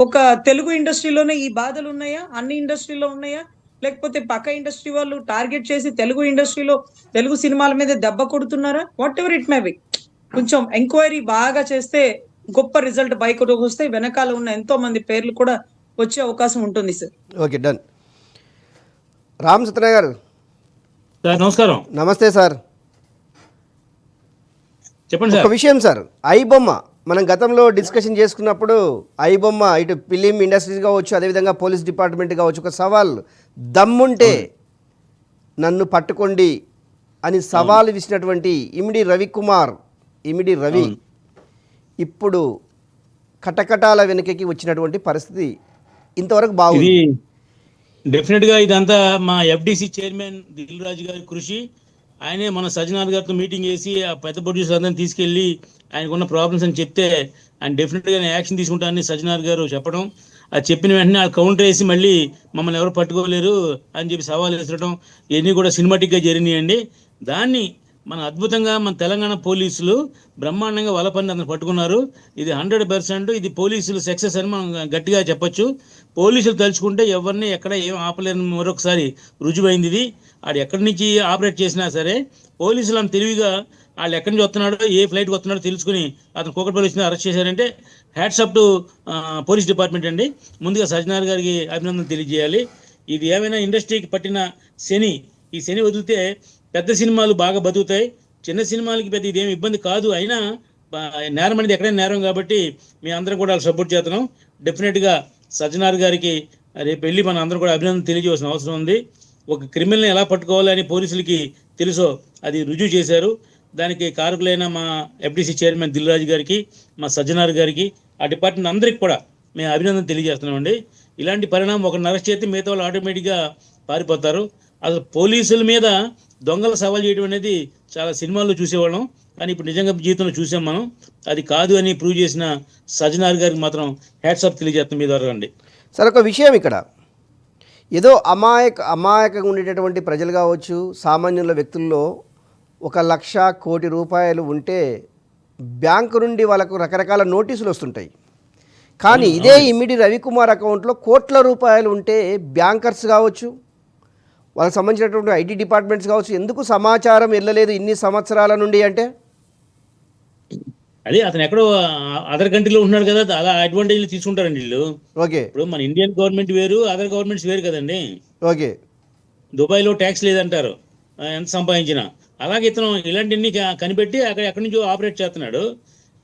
ఒక తెలుగు ఇండస్ట్రీలోనే ఈ బాధలు ఉన్నాయా? అన్ని ఇండస్ట్రీలో ఉన్నాయా? లేకపోతే పక్క ఇండస్ట్రీ వాళ్ళు టార్గెట్ చేసి తెలుగు ఇండస్ట్రీలో తెలుగు సినిమాల మీద దెబ్బ కొడుతున్నారా? Whatever it may be కొంచెం ఎంక్వైరీ బాగా చేస్తే గొప్ప రిజల్ట్ బయటకు వస్తే వెనకాల ఉన్న ఎంతో మంది పేర్లు కూడా వచ్చే అవకాశం ఉంటుంది sir okay done. Ram Satyanarayana garu. Sir నమస్కారం. నమస్తే సార్. చెప్పండి ఒక సార్. విషయం సార్. ఐబొమ్మ మనం గతంలో డిస్కషన్ చేసుకున్నప్పుడు ఐబొమ్మ ఇటు ఫిలిం ఇండస్ట్రీస్ కావచ్చు అదేవిధంగా పోలీస్ డిపార్ట్మెంట్ కావచ్చు ఒక సవాల్ దమ్ముంటే నన్ను పట్టుకోండి అని సవాల్ విసినటువంటి ఇమిడి రవికుమార్ ఇమిడి రవి. ఇప్పుడు కటకటాల వెనుకకి వచ్చినటువంటి పరిస్థితి ఇంతవరకు బాగుంది. డెఫినెట్గా ఇదంతా మా ఎఫ్డిసి చైర్మన్ దిల్ రాజు గారి కృషి. ఆయనే మన సజ్జనాథ్ గారితో మీటింగ్ చేసి ఆ పెద్ద ప్రొడ్యూసర్ అందరిని తీసుకెళ్ళి ఆయనకున్న ప్రాబ్లమ్స్ అని చెప్తే ఆయన డెఫినెట్గా యాక్షన్ తీసుకుంటానని సజ్జనాథ్ గారు చెప్పడం. అది చెప్పిన వెంటనే ఆ కౌంటర్ వేసి మళ్ళీ మమ్మల్ని ఎవరు పట్టుకోలేరు అని చెప్పి సవాల్ విసరడం ఇవన్నీ కూడా సినిమాటిక్గా జరిగినాయండి. దాన్ని మన అద్భుతంగా మన తెలంగాణ పోలీసులు బ్రహ్మాండంగా వలపని అతను పట్టుకున్నారు. ఇది హండ్రెడ్ పర్సెంట్ ఇది పోలీసులు సక్సెస్ అని మనం గట్టిగా చెప్పొచ్చు. పోలీసులు తలుచుకుంటే ఎవరిని ఎక్కడ ఏం ఆపలేని మరొకసారి రుజువైంది ఇది. ఆడు ఎక్కడి నుంచి ఆపరేట్ చేసినా సరే పోలీసులు అంత తెలివిగా వాళ్ళు ఎక్కడి నుంచి వస్తున్నాడో ఏ ఫ్లైట్కి వస్తున్నాడో తెలుసుకుని అతను కూకట్పల్లి వచ్చిన అరెస్ట్ చేశారంటే హ్యాట్సప్ టు పోలీస్ డిపార్ట్మెంట్ అండి. ముందుగా సజ్జనార్ గారికి అభినందన తెలియజేయాలి. ఇది ఏమైనా ఇండస్ట్రీకి పట్టిన శని ఈ శని వదిలితే పెద్ద సినిమాలు బాగా బతుకుతాయి. చిన్న సినిమాలకి పెద్ద ఇదేమి ఇబ్బంది కాదు. అయినా నేరం అనేది ఎక్కడైనా నేరం కాబట్టి మీ అందరం కూడా సపోర్ట్ చేస్తున్నాం. డెఫినెట్గా సజ్జనార్ గారికి రేపు వెళ్ళి మన అందరం కూడా అభినందన తెలియజేయాల్సిన అవసరం ఉంది. ఒక క్రిమినల్ని ఎలా పట్టుకోవాలని పోలీసులకి తెలుసో అది రుజువు చేశారు. దానికి కారకులైన మా ఎఫ్డీసీ చైర్మన్ దిల్రాజు గారికి మా సజ్జనార్ గారికి ఆ డిపార్ట్మెంట్ అందరికి కూడా మేము అభినందన తెలియజేస్తున్నామండి. ఇలాంటి పరిణామం ఒక అరెస్ట్ చేస్తే మిగతా వాళ్ళు ఆటోమేటిక్గా పారిపోతారు. అసలు పోలీసుల మీద దొంగల సవాల్ చేయడం అనేది చాలా సినిమాల్లో చూసేవాళ్ళం. కానీ ఇప్పుడు నిజంగా జీవితంలో చూసాం మనం. అది కాదు అని ప్రూవ్ చేసిన సజ్జనార్ గారికి మాత్రం హ్యాట్సాప్ తెలియజేస్తాం మీ ద్వారా అండి. సార్ ఒక విషయం ఇక్కడ. ఏదో అమాయక అమాయకంగా ఉండేటటువంటి ప్రజలు కావచ్చు సామాన్యుల వ్యక్తుల్లో ఒక లక్ష కోటి రూపాయలు ఉంటే బ్యాంకు నుండి వాళ్ళకు రకరకాల నోటీసులు వస్తుంటాయి. కానీ ఇదే ఇమిడి రవికుమార్ అకౌంట్లో కోట్ల రూపాయలు ఉంటే బ్యాంకర్స్ కావచ్చు వాళ్ళకి సంబంధించినటువంటి ఐటీ డిపార్ట్మెంట్స్ కావచ్చు ఎందుకు సమాచారం వెళ్ళలేదు ఇన్ని సంవత్సరాల నుండి అంటే? అదే అతను ఎక్కడో అదర్ కంట్రీలో ఉంటున్నాడు కదా అలా అడ్వాంటేజ్లు తీసుకుంటారండి వీళ్ళు. ఓకే. ఇప్పుడు మన ఇండియన్ గవర్నమెంట్ వేరు అదర్ గవర్నమెంట్స్ వేరు కదండి. ఓకే. దుబాయ్లో ట్యాక్స్ లేదంటారు ఎంత సంపాదించినా. అలాగే ఇతను ఇలాంటివన్నీ కనిపెట్టి అక్కడ ఎక్కడి నుంచో ఆపరేట్ చేస్తున్నాడు.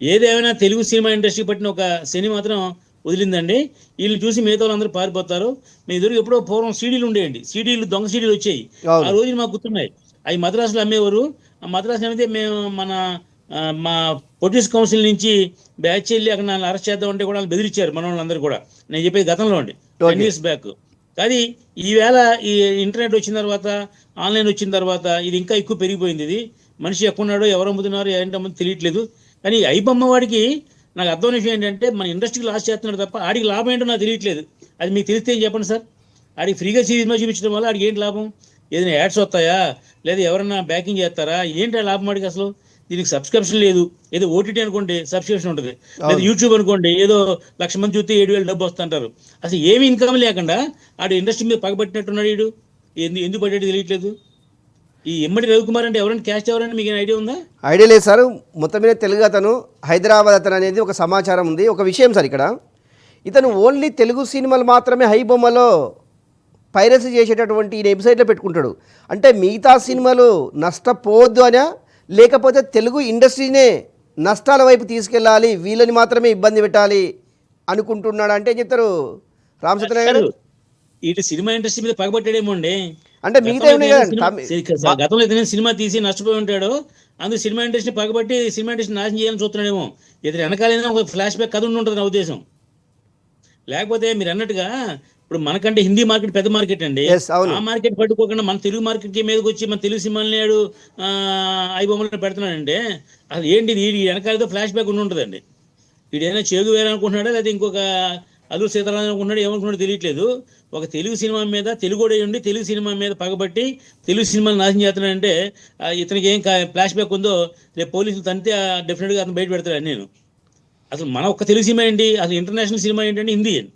ఏదేమైనా తెలుగు సినిమా ఇండస్ట్రీ పట్టిన ఒక శని మాత్రం వదిలిందండి. వీళ్ళు చూసి మిగతా వాళ్ళందరూ పారిపోతారు. మీ ఎదురు ఎప్పుడో పూర్వం సీడీలు ఉండేయండి. సీడీలు దొంగ సీడీలు వచ్చాయి. ఆ రోజు మాకు గుర్తున్నాయి. అవి మద్రాసులో అమ్మేవారు. ఆ మద్రాసు అనేది మేము మన మా పొలిటిక్స్ కౌన్సిల్ నుంచి బ్యాచ్ వెళ్ళి అక్కడ నన్ను అరెస్ట్ చేద్దామంటే కూడా వాళ్ళు బెదిరించారు మన వాళ్ళందరూ కూడా. నేను చెప్పేది గతంలో అండి. Ten years back. కానీ ఈవేళ ఈ ఇంటర్నెట్ వచ్చిన తర్వాత ఆన్లైన్ వచ్చిన తర్వాత ఇది ఇంకా ఎక్కువ పెరిగిపోయింది ఇది. మనిషి ఎక్కడున్నాడో ఎవరు అమ్ముతున్నారో ఏంటి అమ్ముతుందో తెలియట్లేదు. కానీ ఐబొమ్మ వాడికి నాకు అర్థమైన విషయం ఏంటంటే మన ఇండస్ట్రీకి లాస్ చేస్తున్నాడు తప్ప ఆడికి లాభం ఏంటో నాకు తెలియట్లేదు. అది మీకు తెలిస్తే ఏం చెప్పండి సార్? ఆడికి ఫ్రీగా సినిమా చూపించడం వల్ల ఆడికి ఏంటి లాభం? ఏదైనా యాడ్స్ వస్తాయా? లేదా ఎవరన్నా బ్యాకింగ్ చేస్తారా? ఏంటి లాభం ఆడికి అసలు? దీనికి సబ్స్క్రిప్షన్ లేదు. ఏదో ఓటీటీ అనుకోండి సబ్స్క్రిప్షన్ ఉంటుంది. లేదా యూట్యూబ్ అనుకోండి ఏదో లక్ష మంది చూస్తే ఏడు వేలు డబ్బు వస్తుంటారు. అసలు ఏమి ఇన్కమ్ లేకుండా ఆడు ఇండస్ట్రీ మీద పగబట్టినట్టున్నాడు వీడు ఎందు ఎందుకు పడ్డాడు తెలియట్లేదు? ఈ ఎమ్మడి రవికుమార్ అంటే ఎవరైనా క్యాస్ట్ ఎవరైనా మీకు ఐడియా ఉందా? ఐడియా లేదు సార్. మొత్తం మీద తెలుగు అతను హైదరాబాద్ అతను అనేది ఒక సమాచారం ఉంది. ఒక విషయం సార్ ఇక్కడ. ఇతను ఓన్లీ తెలుగు సినిమాలు మాత్రమే హై బొమ్మలో పైరసీ చేసేటటువంటి ఈ వెబ్సైట్లో పెట్టుకుంటాడు. అంటే మిగతా సినిమాలు నష్టపోవద్దు అనా లేకపోతే తెలుగు ఇండస్ట్రీనే నష్టాల వైపు తీసుకెళ్ళాలి వీళ్ళని మాత్రమే ఇబ్బంది పెట్టాలి అనుకుంటున్నాడు అంటే చెప్తారు? రామ్ సత్యనారాయణ గారు? ఇటు సినిమా ఇండస్ట్రీ మీద పగబట్టాడేమో అండి అంటే మిగతా గతంలో ఏదైనా సినిమా- తీసి నష్టపోయి ఉంటాడో అందుకు సినిమా ఇండస్ట్రీ పగబట్టి సినిమా ఇండస్ట్రీ నాశనం చేయాలని చూస్తున్నాడేమో. ఇతను వెనకాలైనా ఒక ఫ్లాష్ బ్యాక్ కథ ఉండి ఉంటుంది నా ఉద్దేశం. లేకపోతే మీరు అన్నట్టుగా ఇప్పుడు మనకంటే హిందీ మార్కెట్ పెద్ద మార్కెట్ అండి. ఆ మార్కెట్ పట్టుకోకుండా మన తెలుగు మార్కెట్కి మీదకి వచ్చి మన తెలుగు సినిమాలు నేడు ఐబొమ్మలు పెడుతున్నాడంటే అసలు ఏంటి ఈ వెనకాలతో ఫ్లాష్ బ్యాక్ ఉండి ఉంటుందండి. వీడు ఏదైనా చేగు వేయాలనుకుంటున్నాడా? లేదా ఇంకొక అల్లు సీతారామన్ అనుకుంటున్నాడు ఏమనుకున్నాడు తెలియట్లేదు. ఒక తెలుగు సినిమా మీద తెలుగుడే ఉండి తెలుగు సినిమా మీద పగబట్టి తెలుగు సినిమాలు నాశనం చేస్తున్నాడంటే ఇతనికి ఏం ఫ్లాష్ బ్యాక్ ఉందో రేపు పోలీసులు తంతే డెఫినెట్గా అతను బయట పెడతాడు నేను. అసలు మన ఒక్క తెలుగు సినిమా ఏంటి? అసలు ఇంటర్నేషనల్ సినిమా ఏంటంటే హిందీ